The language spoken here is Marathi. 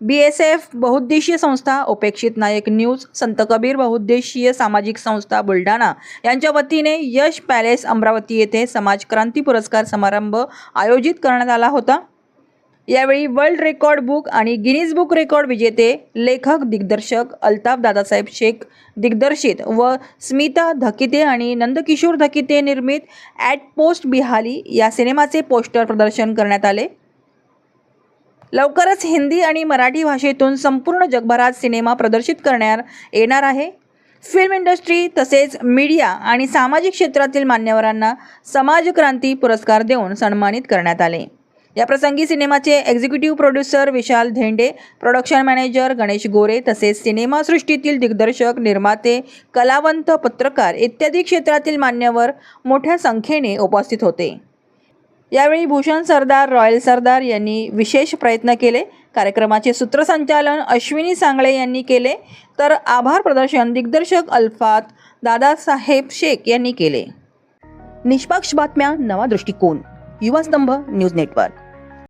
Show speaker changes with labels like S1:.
S1: बी एस एफ बहुउद्देशीय संस्था उपेक्षित नायक न्यूज संत कबीर बहुउद्देशीय सामाजिक संस्था बुलढाणा. यांच्या वतीने यश पॅलेस अमरावती येथे समाज क्रांती पुरस्कार समारंभ आयोजित करण्यात आला होता. यावेळी वर्ल्ड रेकॉर्ड बुक आणि गिनीज बुक रेकॉर्ड विजेते लेखक दिग्दर्शक अल्ताफ दादासाहेब शेख दिग्दर्शित व स्मिता धकिते आणि नंदकिशोर धकिते निर्मित ॲट पोस्ट बिहाली या सिनेमाचे पोस्टर प्रदर्शन करण्यात आले. लवकरच हिंदी आणि मराठी भाषेतून संपूर्ण जगभरात सिनेमा प्रदर्शित करण्यात येणार आहे. फिल्म इंडस्ट्री तसेच मीडिया आणि सामाजिक क्षेत्रातील मान्यवरांना समाजक्रांती पुरस्कार देऊन सन्मानित करण्यात आले. या प्रसंगी सिनेमाचे executive producer Vishal Dhende production manager Ganesh Gore तसेच सिनेमासृष्टीतील दिग्दर्शक निर्माते कलावंत पत्रकार इत्यादी क्षेत्रातील मान्यवर मोठ्या संख्येने उपस्थित होते. यावेळी भूषण सरदार रॉयल सरदार यांनी विशेष प्रयत्न केले. कार्यक्रमाचे सूत्रसंचालन अश्विनी सांगळे यांनी केले. तर आभार प्रदर्शन दिग्दर्शक अल्फात दादासाहेब शेख यांनी केले. निष्पक्ष बातम्या नवा दृष्टिकोन. युवा स्तंभ न्यूज नेटवर्क.